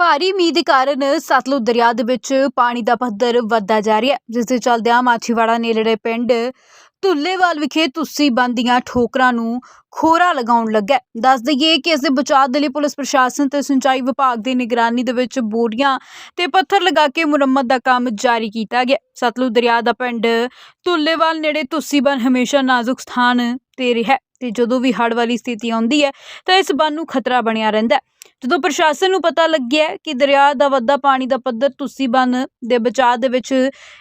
ਭਾਰੀ ਮੀਂਹ ਦੇ ਕਾਰਨ ਸਤਲੁਜ ਦਰਿਆ ਦੇ ਵਿੱਚ ਪਾਣੀ ਦਾ ਪੱਧਰ ਵੱਧਦਾ ਜਾ ਰਿਹਾ ਹੈ, ਜਿਸ ਦੇ ਚਲਦਿਆਂ ਮਾਛੀਵਾੜਾ ਨੇੜਲੇ ਪਿੰਡ ਧੁੱਲੇਵਾਲ ਵਿਖੇ ਤੁਸੀਂ ਬੰਦੀਆਂ ਠੋਕਰਾਂ ਨੂੰ ਖੋਰਾ ਲਗਾਉਣ ਲੱਗਾ ਦੱਸ ਦਈਏ ਕਿ ਇਸ ਦੇ ਬਚਾਅ ਦੇ ਲਈ ਪੁਲਿਸ ਪ੍ਰਸ਼ਾਸਨ ਤੇ ਸਿੰਚਾਈ ਵਿਭਾਗ ਦੀ ਨਿਗਰਾਨੀ ਦੇ ਵਿੱਚ ਬੋਰੀਆਂ ਤੇ ਪੱਥਰ ਲਗਾ ਕੇ ਮੁਰੰਮਤ ਦਾ ਕੰਮ ਜਾਰੀ ਕੀਤਾ ਗਿਆ ਸਤਲੁਜ ਦਰਿਆ ਦਾ ਪਿੰਡ ਧੁੱਲੇਵਾਲ ਨੇੜੇ ਤੁਸੀਂ ਬੰਨ ਹਮੇਸ਼ਾ ਨਾਜ਼ੁਕ ਸਥਾਨ ਤੇ ਰਿਹਾ ਹੈ ਤੇ ਜਦੋਂ ਵੀ ਹੜ੍ਹ ਵਾਲੀ ਸਥਿਤੀ ਆਉਂਦੀ ਹੈ ਤਾਂ ਇਸ ਬੰਨ ਨੂੰ ਖਤਰਾ ਬਣਿਆ ਰਹਿੰਦਾ ਜਦੋਂ ਪ੍ਰਸ਼ਾਸਨ ਨੂੰ ਪਤਾ ਲੱਗਿਆ ਕਿ ਦਰਿਆ ਦਾ ਵੱਧਦਾ ਪਾਣੀ ਦਾ ਪੱਧਰ ਤੁਸੀਂ ਬੰਨ ਦੇ ਬਚਾਅ ਦੇ ਵਿੱਚ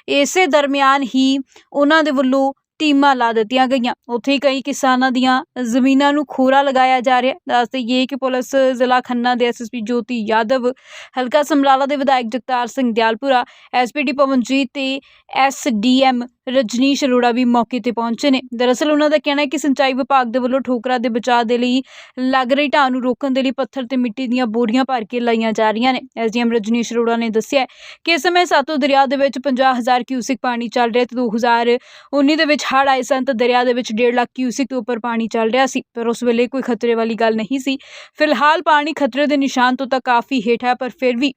ਇਸੇ ਦਰਮਿਆਨ ਹੀ ਉਹਨਾਂ ਦੇ ਵੱਲੋਂ ਟੀਮਾਂ ਲਾ ਦਿੱਤੀਆਂ ਗਈਆਂ। ਉੱਥੇ ਹੀ ਕਈ ਕਿਸਾਨਾਂ ਦੀਆਂ ਜ਼ਮੀਨਾਂ ਨੂੰ ਖੋਰਾ ਲਗਾਇਆ ਜਾ ਰਿਹਾ ਦੱਸ ਦੇਈਏ ਕਿ ਪੁਲਿਸ ਜ਼ਿਲ੍ਹਾ ਖੰਨਾ ਦੇ ਐਸਐਸਪੀ ਜੋਤੀ ਯਾਦਵ, ਹਲਕਾ ਸਮਰਾਲਾ ਦੇ ਵਿਧਾਇਕ ਜਗਤਾਰ ਸਿੰਘ ਦਿਆਲਪੁਰਾ ਐਸਪੀਡੀ ਪਵਨਜੀਤ ਤੇ ਐਸਡੀਐਮ ਰਜਨੀਸ਼ ਅਰੋੜਾ ਵੀ ਮੌਕੇ ਤੇ ਪਹੁੰਚੇ ਨੇ। ਦਰਅਸਲ ਉਹਨਾਂ ਦਾ ਕਹਿਣਾ ਹੈ ਕਿ ਸਿੰਚਾਈ ਵਿਭਾਗ ਦੇ ਵੱਲੋਂ ਠੋਕਰਾ ਦੇ ਬਚਾਅ ਦੇ ਲਈ ਲੱਗ ਰਹੀ ਢਾਹ ਨੂੰ ਰੋਕਣ ਦੇ ਲਈ ਪੱਥਰ ਤੇ ਮਿੱਟੀ ਦੀਆਂ ਬੋਰੀਆਂ ਭਰ ਕੇ ਲਾਈਆਂ ਜਾ ਰਹੀਆਂ ਨੇ। ਐਸਡੀਐਮ ਰਜਨੀਸ਼ ਅਰੋੜਾ ਨੇ ਦੱਸਿਆ ਕਿ ਇਸ ਸਮੇਂ ਸਾਤੋ ਦਰਿਆ ਦੇ ਵਿੱਚ 50000 ਕਿਊਸਿਕ ਪਾਣੀ ਚੱਲ ਰਿਹਾ ਤੇ 2019 ਦੇ ਵਿੱਚ ਹੜ੍ਹ ਆਏ ਸਨ ਤਾਂ ਦਰਿਆ ਦੇ ਵਿੱਚ 1.5 ਲੱਖ ਕਿਊਸਿਕ ਤੋਂ ਉੱਪਰ ਪਾਣੀ ਚੱਲ ਰਿਹਾ ਸੀ, ਪਰ ਉਸ ਵੇਲੇ ਕੋਈ ਖਤਰੇ ਵਾਲੀ ਗੱਲ ਨਹੀਂ ਸੀ। ਫਿਲਹਾਲ ਪਾਣੀ ਖਤਰੇ ਦੇ ਨਿਸ਼ਾਨ ਤੋਂ ਤਾਂ ਕਾਫੀ ਹੇਠ ਹੈ, ਪਰ ਫਿਰ ਵੀ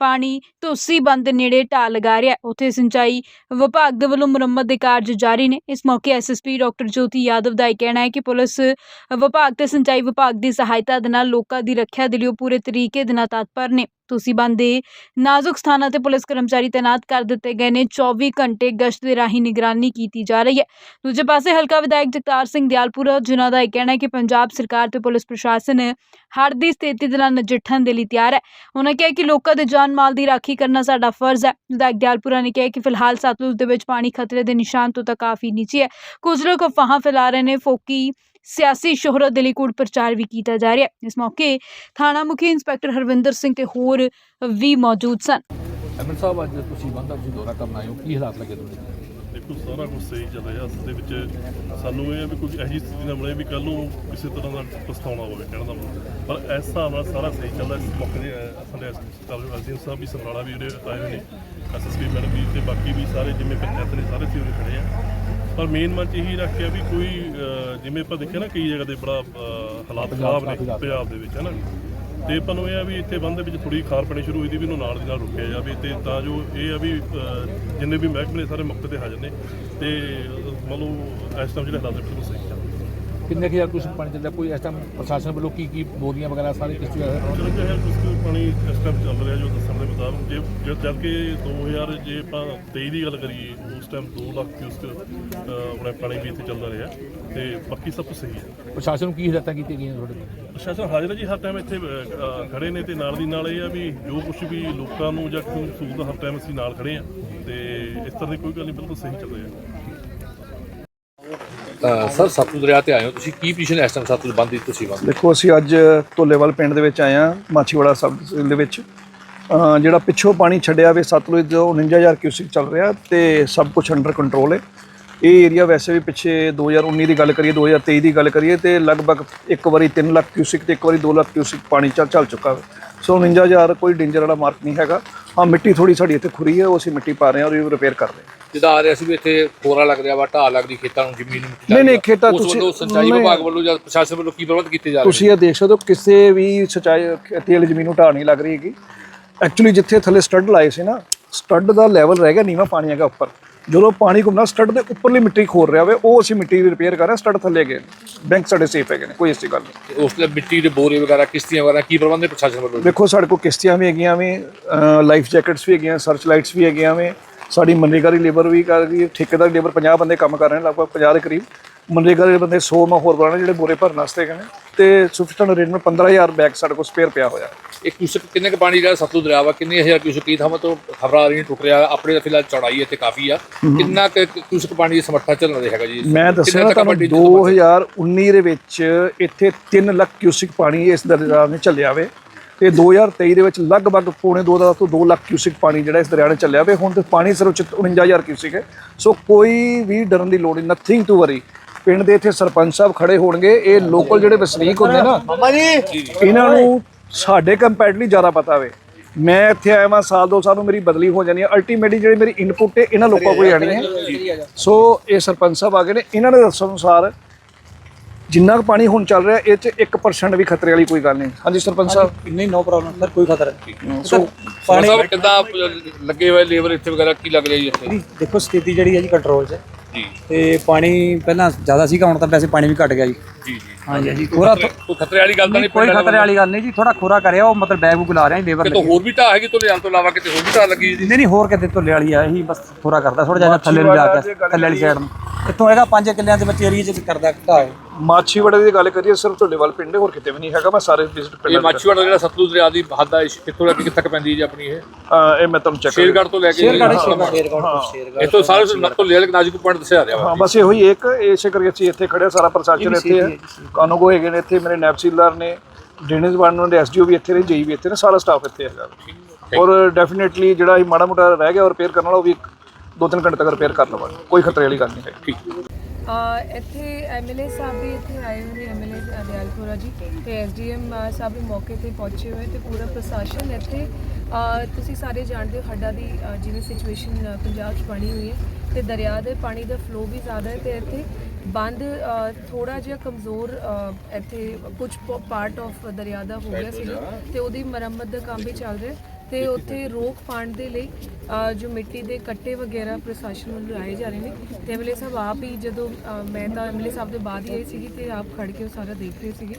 ਪਾਣੀ ਧੋਸੀ ਬੰਦ ਨੇੜੇ ਢਾਹ ਲਗਾ ਰਿਹਾ ਹੈ। ਉੱਥੇ ਸਿੰਚਾਈ ਵਿਭਾਗ ਦੇ ਵੱਲੋਂ ਮੁਰੰਮਤ ਦੇ ਕਾਰਜ ਜਾਰੀ ਨੇ। ਇਸ ਮੌਕੇ ਐਸਐਸਪੀ ਡਾਕਟਰ ਜੋਤੀ ਯਾਦਵ ਦਾ ਇਹ ਕਹਿਣਾ ਹੈ ਕਿ ਪੁਲਿਸ ਵਿਭਾਗ ਤੇ ਸਿੰਚਾਈ ਵਿਭਾਗ ਦੀ ਸਹਾਇਤਾ ਦੇ ਨਾਲ ਲੋਕਾਂ ਦੀ ਰੱਖਿਆ ਦੇ ਲਈ ਉਹ ਪੂਰੇ ਤਰੀਕੇ ਦੇ ਨਾਲ ਤਤਪਰ ਨੇ। ਤੁਸੀਂ ਦੇ ਨਾਜ਼ੁਕ ਸਥਾਨਾਂ ਤੇ ਪੁਲਿਸ ਕਰਮਚਾਰੀ ਤਾਇਨਾਤ ਕਰ ਦਿੱਤੇ ਗਏ ਨੇ। 24 ਘੰਟੇ ਗਸ਼ਤ ਦੇ ਰਾਹੀਂ ਨਿਗਰਾਨੀ ਕੀਤੀ ਜਾ ਰਹੀ ਹੈ। ਦੂਜੇ ਪਾਸੇ ਹਲਕਾ ਵਿਧਾਇਕ ਜਗਤਾਰ ਸਿੰਘ ਦਿਆਲਪੁਰਾ, ਜਿਨ੍ਹਾਂ ਦਾ ਇਹ ਕਹਿਣਾ ਹੈ ਕਿ ਪੰਜਾਬ ਸਰਕਾਰ ਤੇ ਪੁਲਿਸ ਪ੍ਰਸ਼ਾਸਨ ਹੜ੍ਹ ਦੀ ਸਥਿਤੀ ਦੇ ਨਾਲ ਨਜਿੱਠਣ ਦੇ ਲਈ ਤਿਆਰ ਹੈ। ਉਹਨਾਂ ਕਿਹਾ ਕਿ ਲੋਕਾਂ ਦੇ ਜਾਨ ਮਾਲ ਦੀ ਰਾਖੀ ਕਰਨਾ ਸਾਡਾ ਫਰਜ਼ ਹੈ। ਵਿਧਾਇਕ ਦਿਆਲਪੁਰਾ ਨੇ ਕਿਹਾ ਕਿ ਫਿਲਹਾਲ ਸਤਲੁਜ ਦੇ ਵਿੱਚ ਪਾਣੀ ਖਤਰੇ ਦੇ ਨਿਸ਼ਾਨ ਤੋਂ ਤਾਂ ਕਾਫੀ ਨੀਚੇ ਹੈ। ਕੁਝ ਲੋਕ ਅਫਵਾਹਾਂ ਫੈਲਾ ਰਹੇ ਨੇ। ਫੋਕੀ ਸਿਆਸੀ ਸ਼ੋਹਰਤ ਦੇ ਲਈ ਕੂੜ ਪ੍ਰਚਾਰ ਵੀ ਕੀਤਾ ਜਾ ਰਿਹਾ ਇਸ ਮੌਕੇ ਥਾਣਾ ਮੁਖੀ ਇੰਸਪੈਕਟਰ ਹਰਵਿੰਦਰ ਸਿੰਘ ਤੇ ਹੋਰ ਵੀ ਮੌਜੂਦ ਸਨ। ਐਮਐਨ ਸਾਹਿਬ ਅੱਜ ਤੁਸੀਂ ਬੰਦਾ ਤੁਸੀਂ ਦੌਰਾ ਕਰਨ ਆਏ ਹੋ। ਕੀ ਹਾਲਾਤ ਲੱਗੇ ਤੁਹਾਨੂੰ ਦੇਖੋ ਸਾਰਾ ਕੁਝ ਸਹੀ ਚੱਲ ਰਿਹਾ। ਅਸਲ ਦੇ ਵਿੱਚ ਸਾਨੂੰ ਇਹ ਹੈ ਵੀ ਕੋਈ ਇਹੋ ਸਥਿਤੀ ਨਾ ਬਣੇ ਵੀ ਕੱਲ ਨੂੰ ਕਿਸੇ ਤਰ੍ਹਾਂ ਦਾ ਪਛਤਾਉਣਾ ਹੋਵੇ ਕਹਿਣ ਦਾ ਮਤਲਬ। ਪਰ ਇਸ ਹਿਸਾਬ ਨਾਲ ਸਾਰਾ ਸਹੀ ਚੱਲਦਾ ਇਸ ਮੌਕੇ ਦੇ ਸਾਡੇ ਅਸਲ ਸਾਹਿਬ ਵੀ ਸਮਰਾਲਾ ਵੀ ਉਰੇ ਆਏ ਹੋਏ ਨੇ। ਐਸਐਸਪੀ ਮੈਡਮ ਵੀ ਤੇ ਬਾਕੀ ਵੀ ਸਾਰੇ ਜਿਵੇਂ ਪੰਚਾਇਤ ਨੇ ਸਾਰੇ ਸੀ ਉਰੇ ਖੜੇ ਆ। ਪਰ ਮੇਨ ਮਨ ਚ ਇਹੀ ਰੱਖਿਆ ਵੀ ਕੋਈ ਜਿਵੇਂ ਆਪਾਂ ਦੇਖਿਆ ਨਾ ਕਈ ਜਗ੍ਹਾ ਤੇ ਬੜਾ ਹਾਲਾਤ ਖਰਾਬ ਨੇ ਪੰਜਾਬ ਦੇ ਵਿੱਚ ਹੈ ਨਾ ਤੇ ਆਪਾਂ ਨੂੰ ਇਹ ਆ ਵੀ ਇੱਥੇ ਬੰਦ ਦੇ ਵਿੱਚ ਥੋੜੀ ਖਾਰ ਪੈਣੀ ਸ਼ੁਰੂ ਹੋਈ ਦੀ ਵੀ ਇਹਨੂੰ ਨਾਲ ਦੀ ਨਾਲ ਰੁਕਿਆ ਜਾਵੇ ਤੇ ਤਾਂ ਜੋ ਇਹ ਆ ਵੀ ਜਿੰਨੇ ਵੀ ਮਹਿਕਮੇ ਨੇ ਸਾਰੇ ਮੌਕੇ ਤੇ ਹਾਜ਼ਰ ਨੇ ਤੇ ਲਓ ਇਸ ਟਾਈਮ ਜਿਹੜੇ ਹਾਲਾਤ ਨੇ ਬਿਲਕੁਲ ਸਹੀ। ਕਿੰਨੇ ਕੁ ਹਜ਼ਾਰ ਕੁਛ ਪਾਣੀ ਚੱਲਦਾ ਕੋਈ ਇਸ ਟਾਈਮ ਪ੍ਰਸ਼ਾਸਨ ਵੱਲੋਂ ਕੀ ਕੀ ਬੋਰੀਆਂ ਵਗੈਰਾ ਸਾਰੇ ਕਿਸ ਚੀਜ਼ ਚਲੋ ਕੁਝ ਪਾਣੀ ਇਸ ਟਾਈਮ ਚੱਲ ਰਿਹਾ ਜੋ ਦੱਸਣ ਦੇ ਮੁਤਾਬਕ। ਜੇ ਜਦ ਕਿ 2000 ਜੇ ਆਪਾਂ 23 ਦੀ ਗੱਲ ਕਰੀਏ ਉਸ ਟਾਈਮ 2 ਲੱਖ ਕਿਊਸਕ ਆਪਣੇ ਪਾਣੀ ਵੀ ਇੱਥੇ ਚੱਲਦਾ ਰਿਹਾ ਤੇ ਬਾਕੀ ਸਭ ਕੁਝ ਸਹੀ ਹੈ। ਪ੍ਰਸ਼ਾਸਨ ਨੂੰ ਕੀ ਹਦਾਇਤਾਂ ਕੀਤੀਆਂ ਗਈਆਂ ਤੁਹਾਡੇ? ਪ੍ਰਸ਼ਾਸਨ ਹਾਜ਼ਰ ਹੈ ਜੀ ਹਰ ਟਾਈਮ ਇੱਥੇ ਖੜੇ ਨੇ ਤੇ ਨਾਲ ਦੀ ਨਾਲ ਇਹ ਆ ਵੀ ਜੋ ਕੁਝ ਵੀ ਲੋਕਾਂ ਨੂੰ ਜਾਂ ਕਿਸੇ ਨੂੰ ਸਹੂਲਤ ਹਰ ਟਾਈਮ ਅਸੀਂ ਨਾਲ ਖੜੇ ਆ ਤੇ ਇਸ ਤਰ੍ਹਾਂ ਦੀ ਕੋਈ ਗੱਲ ਨਹੀਂ ਬਿਲਕੁਲ ਸਹੀ ਚੱਲ ਰਿਹਾ। ਸਰ, ਸਤਲੁਜ ਦਰਿਆ ਤੇ ਆਏ ਹੋ। ਤੁਸੀਂ ਕੀ ਪੋਜੀਸ਼ਨ ਇਸ ਟਾਈਮ ਸਤਲੁਜ ਬੰਦ ਦੀ ਤੁਸੀਂ ਬੰਦ? ਦੇਖੋ, ਅਸੀਂ ਅੱਜ ਢੋਲੇਵਾਲ ਪਿੰਡ ਦੇ ਵਿੱਚ ਆਏ ਹਾਂ, ਮਾਛੀਵਾੜਾ ਸਬ ਦੇ ਵਿੱਚ। ਜਿਹੜਾ ਪਿੱਛੋਂ ਪਾਣੀ ਛੱਡਿਆ ਵੇ ਸਤਲੁਜ ਜੋ 49000 ਕਿਊਸਿਕ ਚੱਲ ਰਿਹਾ ਤੇ ਸਭ ਕੁਝ ਅੰਡਰ ਕੰਟਰੋਲ ਹੈ ਇਹ ਏਰੀਆ ਵੈਸੇ ਵੀ ਪਿੱਛੇ 2019 ਦੀ ਗੱਲ ਕਰੀਏ 2023 ਦੀ ਗੱਲ ਕਰੀਏ ਤੇ ਲਗਭਗ ਇੱਕ ਵਾਰੀ 3 ਲੱਖ ਕਿਊਸਿਕ ਤੇ ਇੱਕ ਵਾਰੀ 2 ਲੱਖ ਕਿਊਸਿਕ ਪਾਣੀ ਚੱਲ ਚੱਲ ਚੁੱਕਾ ਹੈ ਸੋ 49000 ਕੋਈ ਡੇਂਜਰ ਵਾਲਾ ਮਾਰਕ ਨਹੀਂ ਹੈਗਾ। ਹਾਂ, ਮਿੱਟੀ ਥੋੜੀ ਸਾਡੀ ਇੱਥੇ ਖੁਰੀ ਹੈ, ਉਹ ਅਸੀਂ ਮਿੱਟੀ ਪਾ ਰਹੇ ਹਾਂ ਔਰ ਇਹ ਰਿਪੇਅਰ ਕਰ ਰਹੇ ਹਾਂ। ਜਿੱਦਾਂ ਆ ਰਿਹਾ ਸੀ ਵੀ ਇੱਥੇ ਖੋਰਾ ਲੱਗ ਰਿਹਾ ਵਾ ਢਾਹ ਲੱਗਦੀ ਖੇਤਾਂ ਨੂੰ ਜ਼ਮੀਨ ਨੂੰ ਮਿੱਟੀ ਨਹੀਂ, ਨਹੀਂ। ਖੇਤਾਂ ਤੁਸੀਂ- ਵੱਲੋਂ ਸਿੰਚਾਈ। ਵਿਭਾਗ ਵੱਲੋਂ ਜਾਂ ਪ੍ਰਸ਼ਾਸਨ ਵੱਲੋਂ ਕੀ ਪ੍ਰਬੰਧ ਕੀਤੇ ਜਾ ਰਹੇ ਤੁਸੀਂ ਇਹ ਦੇਖ ਸਕਦੇ ਹੋ ਕਿਸੇ ਵੀ ਸਚਾਈ ਖੇਤੀ ਵਾਲੀ ਜ਼ਮੀਨ ਨੂੰ ਢਾਹ ਨਹੀਂ ਲੱਗ ਰਹੀ ਹੈਗੀ। ਐਕਚੁਅਲੀ ਜਿੱਥੇ ਥੱਲੇ ਸਟੱਡ ਲਾਏ ਸੀ ਨਾ ਸਟੱਡ ਦਾ ਲੈਵਲ ਰਹਿ ਗਿਆ ਨੀਵਾ ਪਾਣੀ ਹੈਗਾ ਉੱਪਰ। ਜਦੋਂ ਪਾਣੀ ਘੁੰਮਣਾ ਸਟੱਡ ਦੇ ਉੱਪਰਲੀ ਮਿੱਟੀ ਖੋਰ ਰਿਹਾ ਹੋਵੇ ਉਹ ਅਸੀਂ ਮਿੱਟੀ ਦੀ ਰਿਪੇਅਰ ਕਰ ਰਹੇ ਹਾਂ ਸਟੱਡ ਥੱਲੇ ਗਏ ਬੈਂਕ ਸਾਡੇ ਸੇਫ ਹੈਗੇ ਨੇ ਕੋਈ ਐਸੀ ਗੱਲ ਨਹੀਂ। ਉਸ ਲਈ ਮਿੱਟੀ ਦੇ ਬੋਰੇ ਵਗੈਰਾ ਕਿਸ਼ਤੀਆਂ ਵਗੈਰਾ ਕੀ ਪ੍ਰਬੰਧ ਹੈ ਪ੍ਰਸ਼ਾਸਨ ਵੱਲੋਂ? ਦੇਖੋ ਸਾਡੇ ਕੋਲ ਕਿਸ਼ਤੀਆਂ ਵੀ ਹੈਗੀਆਂ ਵੀ ਲਾਈਫ ਜੈਕਟਸ ਵੀ ਹੈਗੀਆਂ ਸਰਚ ਲਾਈਟਸ ਵੀ ਹੈਗੀਆਂ ਵੀ ਸਾਡੀ ਮਨਰੇਗਾ ਦੀ ਲੇਬਰ ਵੀ ਕਰ ਹੈ ਠੇਕੇਦਾਰ ਲੇਬਰ 50 ਬੰਦੇ ਕੰਮ ਕਰ ਰਹੇ ਨੇ ਲਗਭਗ 50 ਦੇ ਕਰੀਬ। ਮਨਰੇਗਾ ਦੇ ਬੰਦੇ 100 ਮੈਂ ਹੋਰ ਬੁਲਾਣੇ ਜਿਹੜੇ ਬੋਰੇ ਭਰਨ ਵਾਸਤੇ ਨੇ ਤੇ ਸਫੀਸ਼ੀਐਂਟ ਅਰੇਂਜਮੈਂਟ 15000 ਬੈਗ ਸਾਡੇ ਕੋਲ ਸਪੇਅਰ ਪਿਆ ਹੋਇਆ। ਇਹ ਕਿਊਸਕ ਕਿੰਨੇ ਕੁ ਪਾਣੀ ਜਿਹੜਾ ਸਤਲੁਜ ਦਰਿਆ ਵਾ ਕਿੰਨੇ ਹਜ਼ਾਰ ਕਿਊਸਕ ਕੀ ਥਾਵਾਂ ਤੋਂ ਖਬਰਾਂ ਆ ਰਹੀਆਂ ਟੁੱਟ ਰਿਹਾ ਆਪਣੇ ਤਾਂ ਫਿਲਹਾਲ ਚੌੜਾਈ ਇੱਥੇ ਕਾਫੀ ਆ। ਕਿੰਨਾ ਕੁ ਕਿਊਸਕ ਪਾਣੀ ਦੀ ਸਮਰੱਥਾ ਚੱਲ ਰਿਹਾ ਹੈਗਾ ਜੀ ਮੈਂ ਦੱਸਿਆ ਨਾ ਤੁਹਾਨੂੰ ਵੱਡੀ ਸਮਰੱਥਾ? 2019 ਦੇ ਵਿੱਚ ਇੱਥੇ 3 ਲੱਖ ਕਿਊਸਿਕ ਪਾਣੀ ਇਸ ਦਰਿਆ ਨੇ ਚੱਲਿਆ ਵੇ। ਤੇ 2023 ਦੇ ਵਿੱਚ ਲਗਭਗ ਪੌਣੇ 2 ਦਾ ਤੋਂ 2 ਲੱਖ ਕਿਊਸਿਕ ਪਾਣੀ ਜਿਹੜਾ ਇਸ ਦਰਿਆ ਨੇ ਚੱਲਿਆ ਵੇ। ਹੁਣ ਤੇ ਪਾਣੀ ਸਿਰਫ 49000 ਕਿਊਸਿਕ ਹੈ। ਸੋ ਕੋਈ ਵੀ ਡਰਨ ਦੀ ਲੋੜ ਨਹੀਂ ਨਥਿੰਗ ਟੂ ਵਰੀ ਪਿੰਡ ਦੇ ਇੱਥੇ ਸਰਪੰਚ ਸਾਹਿਬ ਖੜੇ ਹੋਣਗੇ। ਇਹ ਲੋਕਲ ਜਿਹੜੇ ਵਸਨੀਕ ਹੁੰਦੇ ਨਾ ਇਹਨਾਂ ਨੂੰ ਸਾਡੇ ਕੰਪੈਰੀਟਲੀ ਜ਼ਿਆਦਾ ਪਤਾ ਵੇ। ਮੈਂ ਇੱਥੇ ਆਇਆ ਵਾਂ ਸਾਲ ਦੋ ਸਾਲ ਨੂੰ ਮੇਰੀ ਬਦਲੀ ਹੋ ਜਾਣੀ ਹੈ। ਅਲਟੀਮੇਟਲੀ ਜਿਹੜੀ ਮੇਰੀ ਇਨਪੁਟ ਹੈ ਇਹਨਾਂ ਲੋਕਾਂ ਕੋਲ ਆਣੀ ਹੈ। ਸੋ ਇਹ ਸਰਪੰਚ ਸਾਹਿਬ ਆ ਗਏ ਨੇ। ਇਹਨਾਂ ਦੇ ਦੱਸਣ ਅਨੁਸਾਰ ਜਿੰਨਾ ਕੁ ਪਾਣੀ ਹੁਣ ਚੱਲ ਰਿਹਾ ਇਹ ਚ 1% ਵੀ ਖਤਰੇ ਵਾਲੀ ਕੋਈ ਗੱਲ ਨਹੀਂ। ਹਾਂਜੀ ਸਰਪੰਚ ਸਾਹਿਬ। ਨਹੀਂ ਨੋ ਪ੍ਰੋਬਲਮ ਸਰ ਕੋਈ ਖਤਰਾ ਨਹੀਂ। ਸੋ ਪਾਣੀ ਸਾਹਿਬ ਕਿੱਦਾਂ ਲੱਗੇ ਹੋਏ ਲੇਬਰ ਇੱਥੇ ਵਗੈਰਾ ਕੀ ਲੱਗ ਰਿਹਾ ਨਹੀਂ, ਦੇਖੋ ਸਥਿਤੀ ਜਿਹੜੀ ਹੈ ਜੀ ਕੰਟਰੋਲ 'ਚ। ਹੈ। ਜੀ। ਤੇ ਪਾਣੀ ਪਹਿਲਾਂ ਜ਼ਿਆਦਾ ਸੀਗਾ ਹੁਣ ਤਾਂ ਵੈਸੇ ਪਾਣੀ ਵੀ ਘਟ ਗਿਆ ਜੀ। ਜੀ ਜੀ। ਹਾਂਜੀ ਜੀ ਥੋੜਾ ਕੋਈ ਖਤਰੇ ਵਾਲੀ ਗੱਲ ਤਾਂ ਨਹੀਂ ਕੋਈ ਖਤਰੇ ਵਾਲੀ ਗੱਲ ਨਹੀਂ ਜੀ ਥੋੜਾ ਖੋਰਾ ਕਰਿਆ ਉਹ ਮਤਲਬ ਬੈਗ ਬੁਕ ਲਾ ਰਿਹਾ ਲੇਬਰ ਕਿਤੋਂ ਹੋਰ ਵੀ ਢਾਹ ਹੈਗੀ ਤੋਂ ਲਿਆਉਣ ਤੋਂ ਇਲਾਵਾ ਕਿਤੇ ਹੋਰ ਵੀ ਢਾਹ ਲੱਗੀ ਜੀ ਨਹੀਂ ਨਹੀਂ ਹੋਰ ਕਿਤੇ ਧੁੱਲੇ ਵਾਲੀ ਆ ਇਹੀ ਬਸ ਥੋੜਾ ਕਰਦਾ ਥੋੜਾ ਜਿਹਾ ਥੱਲੇ ਨੂੰ ਜਾ ਕੇ ਥੱਲੇ ਵਾਲੀ ਸਾਈਡ ਨੂੰ। ਇੱਥੋਂ ਹੈਗਾ 5 ਕਿੱਲਿਆਂ ਦੇ ਵਿੱਚ ਏਰੀਆ 'ਚ ਕਰਦਾ ਢਾਹ ਮਾਛੀਵਾੜੇ ਦੀ ਗੱਲ ਕਰੀਏ ਸਿਰਫ ਤੁਹਾਡੇ ਵੱਲ ਪਿੰਡ ਹੈ, ਹੋਰ ਕਿਤੇ ਵੀ ਨਹੀਂ ਹੈਗਾ ਮੈਂ ਸਾਰੇ ਵਿਜ਼ਿਟ ਇਹ ਪਿੰਡ ਮਾਛੀਵਾੜਾ ਜਿਹੜਾ ਸਤਲੁਜ ਦਰਿਆ ਦੀ ਹੱਦ ਆ ਇਹ ਕਿੱਥੋਂ ਲੈ ਕੇ ਕਿੱਥੇ ਤੱਕ ਪੈਂਦੀ ਹੈ ਜੀ ਆਪਣੀ ਇਹ? ਇਹ ਮੈਂ ਤੁਹਾਨੂੰ ਚੈੱਕ ਸ਼ੇਰਗੜ੍ਹ ਤੋਂ ਲੈ ਕੇ ਸ਼ੇਰਗੜ੍ਹ ਸ਼ੇਰਗੜ੍ਹ ਸ਼ੇਰਗੜ੍ਹ ਇੱਥੋਂ ਸਾਰੇ ਤੋਂ ਲੈ ਕੇ ਨਾਜ਼ੁਕ ਪੁਆਇੰਟ ਦੱਸਿਆ ਰਿਹਾ ਵਾ। ਹਾਂ ਬਸ ਇਹੋ ਹੀ ਇੱਕ ਇਸੇ ਕਰਕੇ ਅਸੀਂ ਇੱਥੇ ਖੜੇ ਹਾਂ, ਸਾਰਾ ਪ੍ਰਸ਼ਾਸਨ ਇੱਥੇ ਹੈ। ਕਾਨੂੰਗੋ ਹੈਗੇ ਨੇ ਇੱਥੇ ਮੇਰੇ ਨੈਪਸੀਲਦਾਰ ਨੇ ਡਰੇਨੇਜ ਡਿਪਾਰਟਮੈਂਟ ਦੇ ਐਸਡੀਓ ਵੀ ਇੱਥੇ ਨੇ ਜਈ ਵੀ ਇੱਥੇ ਨੇ ਸਾਰਾ ਸਟਾਫ ਇੱਥੇ ਹੈਗਾ। ਔਰ ਡੈਫੀਨਿਟਲੀ ਜਿਹੜਾ ਇਹ ਮਾੜਾ ਮੋਟਾ ਰਹਿ ਗਿਆ ਰਿਪੇਅਰ ਕਰਨ ਵਾਲਾ ਉਹ ਵੀ ਇੱਕ- ਦੋ ਤਿੰਨ ਘੰਟੇ ਤੱਕ ਰਿਪੇਅਰ ਕਰ ਲਵਾਂਗੇ ਕੋਈ ਖਤਰੇ ਵਾਲੀ ਗੱਲ ਨਹੀਂ ਹੈ ਠੀਕ। ਇੱਥੇ ਐਮਐਲਏ ਸਾਹਿਬ ਵੀ ਇੱਥੇ ਆਏ ਹੋਏ ਨੇ ਐਮਐਲਏ ਦਿਆਲਪੁਰਾ ਜੀ ਤੇ ਐਸਡੀਐਮ ਸਾਹਿਬ ਵੀ ਮੌਕੇ ਤੇ ਪਹੁੰਚੇ ਹੋਏ ਤੇ ਪੂਰਾ ਪ੍ਰਸ਼ਾਸਨ ਇੱਥੇ ਤੁਸੀਂ ਸਾਰੇ ਜਾਣਦੇ ਹੋ ਹੱਡਾ ਦੀ ਜਿਵੇਂ ਸਿਚੁਏਸ਼ਨ ਪੰਜਾਬ 'ਚ ਬਣੀ ਹੋਈ ਹੈ ਤੇ ਦਰਿਆ ਦੇ ਪਾਣੀ ਦਾ ਫਲੋ ਵੀ ਜ਼ਿਆਦਾ ਹੈ ਤੇ ਇੱਥੇ ਬੰਦ ਥੋੜਾ ਜਿਹਾ ਕਮਜ਼ੋਰ ਇੱਥੇ ਕੁਝ ਪਾਰਟ ਆਫ ਦਰਿਆ ਦਾ ਹੋ ਗਿਆ ਸੀ ਤੇ ਉਹਦੀ ਮੁਰੰਮਤ ਦਾ ਕੰਮ ਵੀ ਚੱਲ ਰਿਹਾ। ਤੇ ਉੱਥੇ ਰੋਕ ਪਾਉਣ ਦੇ ਲਈ ਜੋ ਮਿੱਟੀ ਦੇ ਕੱਟੇ ਵਗੈਰਾ ਪ੍ਰਸ਼ਾਸਨ ਵੱਲੋਂ ਲਾਏ ਜਾ ਰਹੇ ਨੇ ਤੇ ਐਮਐਲਏ ਸਾਹਿਬ ਆਪ ਹੀ ਜਦੋਂ ਮੈਂ ਤਾਂ ਐਮਐਲਏ ਸਾਹਿਬ ਦੇ ਬਾਅਦ ਹੀ ਆਈ ਸੀਗੀ ਤੇ ਆਪ ਖੜ ਕੇ ਉਹ ਸਾਰਾ ਦੇਖ ਰਹੇ ਸੀਗੇ।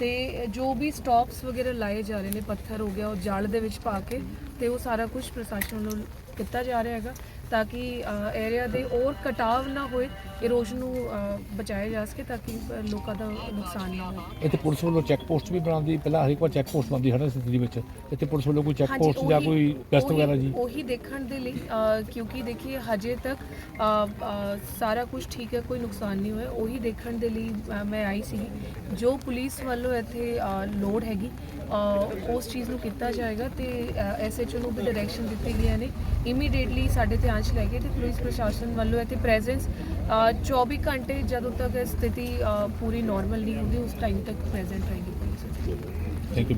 ਤੇ ਜੋ ਵੀ ਸਟਾਪਸ ਵਗੈਰਾ ਲਾਏ ਜਾ ਰਹੇ ਨੇ ਪੱਥਰ ਹੋ ਗਿਆ ਉਹ ਜਲ ਦੇ ਵਿੱਚ ਪਾ ਕੇ ਤੇ ਉਹ ਸਾਰਾ ਕੁਝ ਪ੍ਰਸ਼ਾਸਨ ਵੱਲੋਂ ਕੀਤਾ ਜਾ ਰਿਹਾ ਹੈਗਾ ਤਾਂ ਕਿ ਏਰੀਆ ਦੇ ਹੋਰ ਕਟਾਵ ਨਾ ਹੋਏ ਇਰੋਸ਼ਨ ਨੂੰ ਬਚਾਇਆ ਜਾ ਸਕੇ ਤਾਂ ਕਿ ਲੋਕਾਂ ਦਾ ਨੁਕਸਾਨ ਨਾ ਹੋਵੇ ਇੱਥੇ ਪੁਲਿਸ ਵੱਲੋਂ ਚੈੱਕ ਪੋਸਟ ਵੀ ਬਣਾਉਂਦੀ ਪਹਿਲਾਂ ਹਰੇਕ ਵਾਰ ਚੈੱਕ ਪੋਸਟ ਬਣਦੀ ਹਰ ਸਥਿਤੀ ਵਿੱਚ। ਇੱਥੇ ਪੁਲਿਸ ਵੱਲੋਂ ਕੋਈ ਚੈੱਕ ਪੋਸਟ ਜਾਂ ਕੋਈ ਗਸ਼ਤ ਵਗੈਰਾ ਜੀ? ਉਹੀ ਦੇਖਣ ਦੇ ਲਈ ਕਿਉਂਕਿ ਦੇਖੀਏ ਹਜੇ ਤੱਕ ਸਾਰਾ ਕੁਝ ਠੀਕ ਹੈ ਕੋਈ ਨੁਕਸਾਨ ਨਹੀਂ ਹੋਇਆ। ਉਹੀ ਦੇਖਣ ਦੇ ਲਈ ਮੈਂ ਆਈ ਸੀ ਜੋ ਪੁਲਿਸ ਵੱਲੋਂ ਇੱਥੇ ਲੋੜ ਹੈਗੀ ਉਸ ਚੀਜ਼ ਨੂੰ ਕੀਤਾ ਜਾਏਗਾ ਤੇ ਐਸਐਚਓ ਨੂੰ ਵੀ ਡਾਇਰੈਕਸ਼ਨ ਦਿੱਤੀ ਗਈਆਂ ਨੇ। ਇਮੀਡੀਏਟਲੀ ਸਾਡੇ ਧਿਆਨ 'ਚ ਲੈ ਕੇ ਤੇ ਪੁਲਿਸ ਪ੍ਰਸ਼ਾਸਨ ਵੱਲੋਂ ਇੱਥੇ ਪ੍ਰੈਜ਼ੈਂਸ 24 ਘੰਟੇ ਜਦੋਂ ਤੱਕ ਸਥਿਤੀ ਪੂਰੀ ਨਾਰਮਲ ਨਹੀਂ ਹੁੰਦੀ, ਉਸ ਟਾਈਮ ਤੱਕ ਪ੍ਰੈਜ਼ੈਂਟ ਰਹੇਗੀ ਪੁਲਿਸ। Thank you